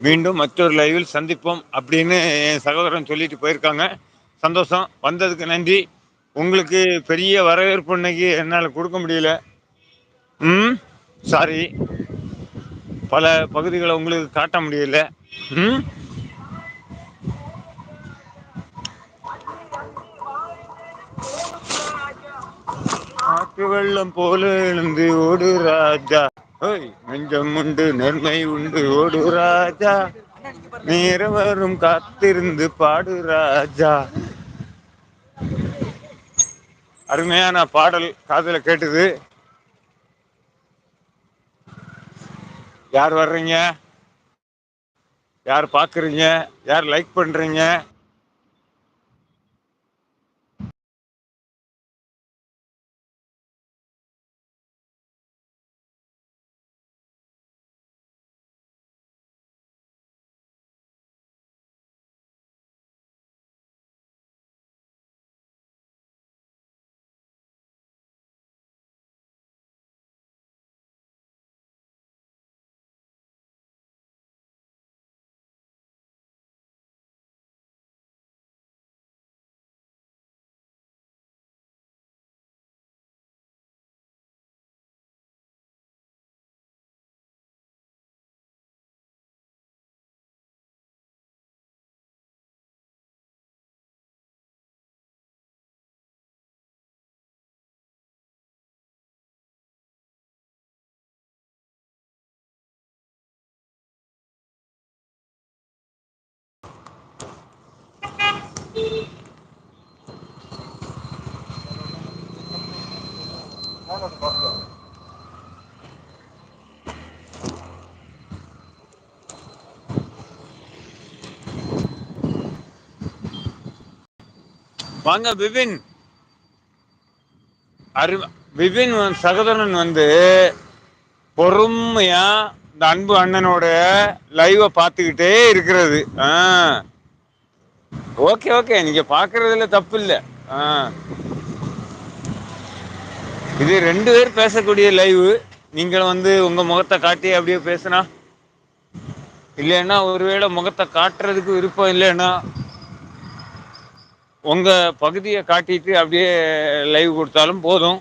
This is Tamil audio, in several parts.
மீண்டும் மற்றொரு லைவில் சந்திப்போம் அப்படின்னு என் சகோதரன் சொல்லிட்டு போயிருக்காங்க. சந்தோஷம். வந்ததுக்கு நன்றி. உங்களுக்கு பெரிய வரவேற்பு இன்னைக்கு என்னால் கொடுக்க முடியல. ம்? சாரி பல பகுதிகளை உங்களுக்கு காட்ட முடியல. ம்? ஆற்று வெள்ளம் போல எழுந்து ஓடு ராஜா. ஓய் நெஞ்சம் உண்டு நன்மை உண்டு ஓடு ராஜா. நேர வரும் காத்திருந்து பாடு ராஜா. அருமையான பாடல் காதல கேட்டது. யார் வர்றீங்க? யார் பார்க்குறீங்க யார் லைக் பண்றீங்க? வாங்க விபின். அரு விபின் சகோதரன் வந்து பொறுமையா இந்த அன்பு அண்ணனோட லைவை பார்த்துக்கிட்டே இருக்கிறது. ஆ. Okay okay. நீங்க பாக்குறதுல தப்பு இல்லை ஆ. இது ரெண்டு பேர் பேசக்கூடிய லைவ் நீங்கள் வந்து உங்க முகத்தை காட்டி அப்படியே பேசுனா இல்லைன்னா ஒருவேளை முகத்தை காட்டுறதுக்கு விருப்பம் இல்லைன்னா உங்க பகுதியை காட்டிட்டு அப்படியே லைவ் கொடுத்தாலும் போதும்.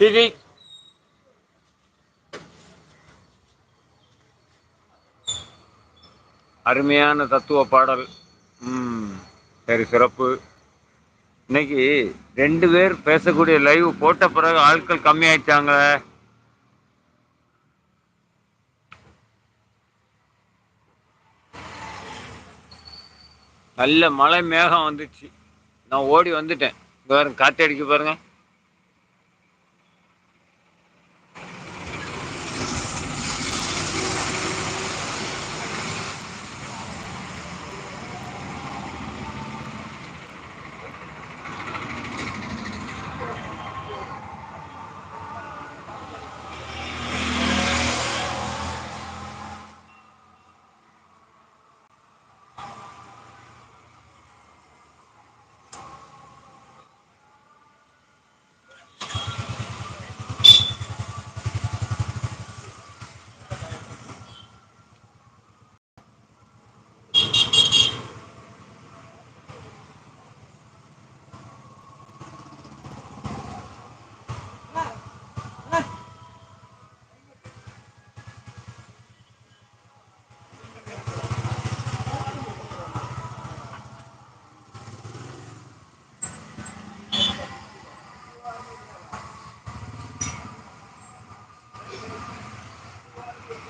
டிடி அருமையான தத்துவ பாடல். ம் சரி சிறப்பு. இன்னைக்கு ரெண்டு பேர் பேசக்கூடிய லைவ் போட்ட பிறகு ஆட்கள் கம்மியாயிட்டாங்க நல்ல மழை மேகம் வந்துச்சு. நான் ஓடி வந்துட்டேன். இங்க பாருங்க காத்து அடிக்க பாருங்க.